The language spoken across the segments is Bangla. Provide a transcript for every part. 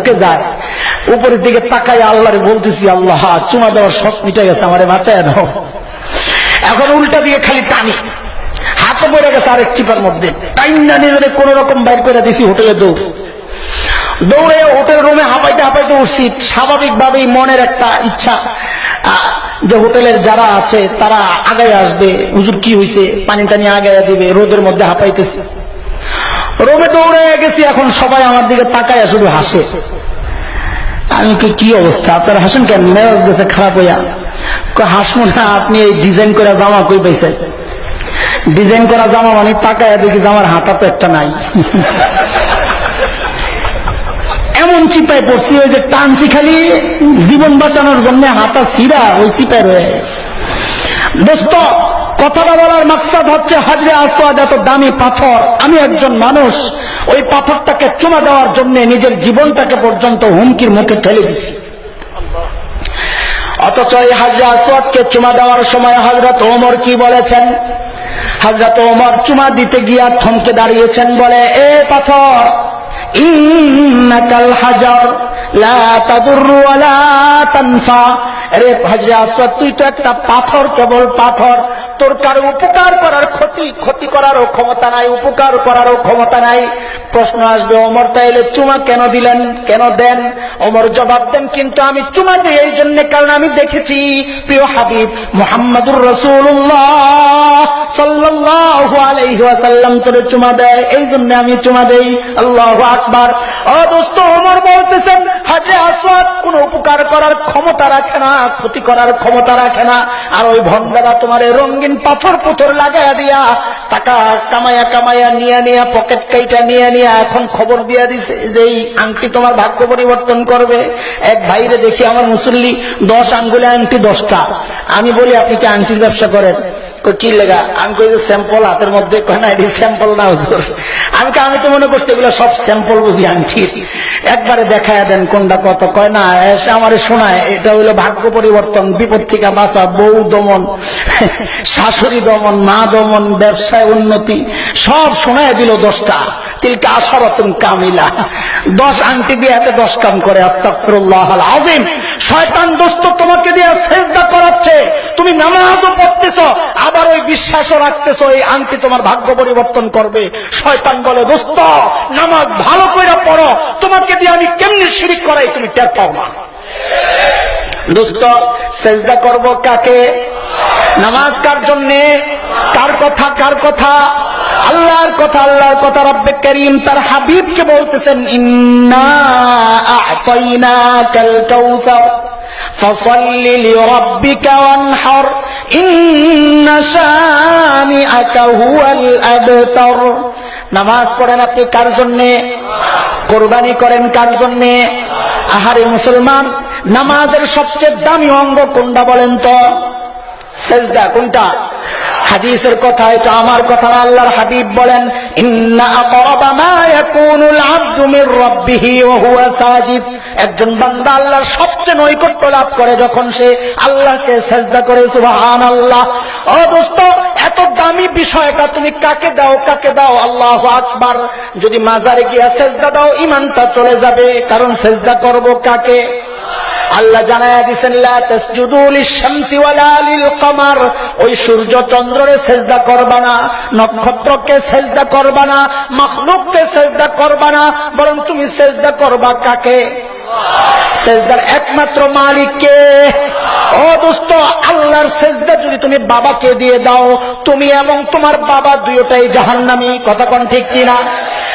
ঢুকে যায়। উপরের দিকে তাকাই আল্লাহরে বলতেছি, আল্লাহ, চুমা দেওয়ার সব মিটে গেছে, আমারে বাঁচায় দাও। এখন উল্টা দিয়ে খালি টানি। হাতে পড়ে গেছে আরেক চিপার মধ্যে। টাইম না নিজের কোন রকম বাইর করে দিছি হোটেলে দৌড়। দৌড়ে হোটেল রুমে হাঁপাইতে হাঁপাইতে উঠছি। স্বাভাবিকভাবেই মনের একটা ইচ্ছা যে হোটেলের যারা আছে, তারা আগায় আসবে। হুজুর কি হয়েছে পানি টানি আগায় দিবে, রোদের মধ্যে হাঁপাইতেছে। রোমে দৌড়ে গেছি, এখন সবাই আমার দিকে তাকায়, শুধু হাসে। আমি কি কি অবস্থা? আপনার হাসেন কেন? মেজাজ গেছে খারাপ হইয়া। হাসমু না, আপনি এই ডিজাইন করে জামা কই পাইছেন? ডিজাইন করা জামা মানে তাকায় দেখি জামার হাতা তো একটা নাই। এমন চিপায় পড়ছি, ওই যে টানছি খালি, জীবন বাঁচানোর জন্য হাতা ছিঁড়া ওই চিপায় রয়ে গেছে। দোস্ত কথাটা বলার মাকসাদ হচ্ছে হাজরে আসওয়াদ এত দামি পাথর। আমি একজন মানুষ, ওই পাথরটাকে চুমা দেওয়ার জন্য নিজের জীবনটাকে পর্যন্ত হুমকির মুখে ঠেলে দিছি। অথচ এই হাজরা আসওয়াদকে চুমা দেওয়ার সময় হজরত ওমর কি বলেছেন? হজরত ওমর চুমা দিতে গিয়া থমকে দাঁড়িয়েছেন বলে, এ পাথর হাজার, লা তানফা। আরে হাজরে তুই তো একটা পাথর, কেবল পাথর তোর কারও উপকার করার ক্ষতি ক্ষতি করারও ক্ষমতা নাই, উপকার করারও ক্ষমতা নাই। প্রশ্ন আসবে, অমর, তাইলে চুমা কেন দিলেন? কেন দেন? অমর জবাব দেন, কিন্তু আমি চুমা দিই এই জন্য, কারণ আমি দেখেছি, প্রিয় হাবিব মোহাম্মদুর রসুল্লাহ সাল্লাল্লাহু আলাইহি তোরে চুমা দেয়, এই জন্য আমি চুমা দেই। আল্লাহু আকবার। ও দোস্ত বলতেছেন হাজে আসওয়াদ কোন উপকার করার ক্ষমতা রাখে না, ক্ষতি করার ক্ষমতা রাখে না। আর ওই ভন্ডারা তোমার রঙিন পাথর পুথর লাগাইয়া দিয়া টাকা কামাইয়া কামাইয়া নিয়ে নিয়ে, পকেট কাইটা নিয়ে নিয়ে এখন খবর দিয়া দিছে যে এই আংটি তোমার ভাগ্য পরিবর্তন করবে। এক ভাইরে দেখি আমার মুসল্লি, দশ আঙ্গুলে আংটি, দশটা। আমি বলি, আপনি কি আংটির ব্যবসা করেন? একবারে দেখায় দেন কোনটা কত, কয় না, এসে আমারে শোনায়, এটা হইল ভাগ্য পরিবর্তন, বিপদ থেকে বাঁচা, বউ দমন, শাশুড়ি দমন, মা দমন, ব্যবসায় উন্নতি, সব শোনায় দিল দশটা। তিলকা কামিলা। দশ আংটি দিয়ে হাতে দশ কাম করে তোমাকে দিয়ে করাচ্ছে। তুমি নামাজও করতেছ আবার ওই বিশ্বাসও রাখতেছ, এই আংটি তোমার ভাগ্য পরিবর্তন করবে। শয়তান বলে, দোস্ত, নামাজ ভালো করে পড়ো, তোমাকে দিয়ে আমি কেমনি শিরিক করাই তুমি টের পাও না? দোস্ত চেষ্টা করব কাকে? নামাজ কার জন্য? কার কথা কার কথা? আল্লাহর কথা আল্লাহর কথা, রব্বে করিম তার হাবিবকে বলতেছেন, ইন্না আতাইনাকাল কাউসার, ফসল্লি লিরাব্বিকা ওয়ানহার। নামাজ পড়েন আপনি কার জন্যে? কোরবানি করেন কার জন্যে? আহারে মুসলমান, নামাজের সবচেয়ে দামি অঙ্গ কোনটা বলেন তো? সেজদা কোনটা? হাদিসের কথা, এটা আমার কথা আল্লাহর হাবিব বলেন, ইন্না আকরাবা মা ইয়াকুনুল আবদু মির রাব্বিহি ওয়া হুয়া সাজিদ। একজন বান্দা আল্লাহর সবচেয়ে নৈকট্য লাভ করে যখন সে আল্লাহকে সেজদা করে, সুবহানাল্লাহ। ও দোস্ত, এত দামি বিষয়টা তুমি কাকে দাও কাকে দাও? আল্লাহু আকবার। যদি মাজারে গিয়া সেজদা দাও ইমানটা চলে যাবে। কারণ সেজদা করব কাকে? আল্লাহ জানায়া দিছেন ওই সূর্য চন্দ্ররে সেজদা করবা না, নক্ষত্রকে সেজদা করবা না, মাখলুককে সেজদা করবা না, বরং তুমি সেজদা করবা কাকে? সেজদার একমাত্র মালিককে। ও দোস্ত, আল্লাহর সেজদা যদি তুমি বাবাকে দিয়ে দাও, তুমি এবং তোমার বাবা দুইটাই জাহান্নামী। কথা কোন ঠিক কিনা?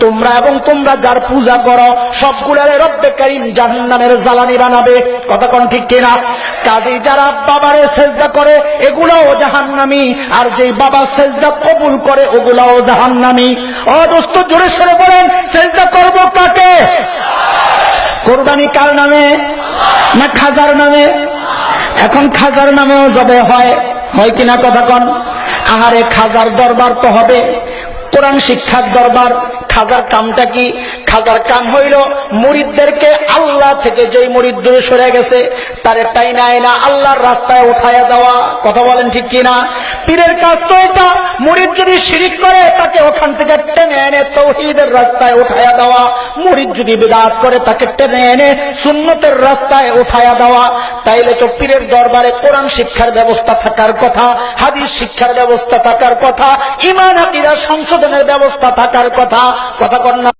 তোমরা এবং তোমরা যার পূজা করো, সবগুলারে রব্বে করিম জাহান্নামের জ্বালানি বানাবে। কথা কোন ঠিক কিনা? কাজী যারা বাবারে সেজদা করে, এগুলাও জাহান্নামী। আর যেই বাবা সেজদা কবুল করে, ওগুলাও জাহান্নামী। ও দোস্ত, জোরে সরে বলেন, সেজদা করব কাকে? কোরবানি কার নামে? না খাজার নামে? এখন খাজার নামেও জবে হয়। হয় কিনা কথা কন? আহারে খাজার দরবার তো হবে। কোরআন শিক্ষার দরবার, খাজার কামটা কি? খাজার কাম হইল মুরিদদেরকে আল্লাহ থেকে যেই মুরিদ দূরে সরে গেছে, তারে টাইনা আইনা আল্লাহর রাস্তায় উঠাইয়া দেওয়া। কথা বলেন ঠিক কিনা? পীরের কাজ তো এটা, মুরিদ যদি শিরিক করে, তাকে ওখান থেকে টেনে এনে তৌহিদের রাস্তায় উঠাইয়া দেওয়া। মুরিদ যদি বিদাত করে, তাকে টেনে এনে সুন্নতের রাস্তায় উঠাইয়া দেওয়া। তাইলে তো পীরের দরবারে কোরআন শিক্ষার ব্যবস্থা থাকার কথা, হাদিস শিক্ষার ব্যবস্থা থাকার কথা ইমান আকিরা সংশোধনের ব্যবস্থা থাকার কথা কথা কন্যা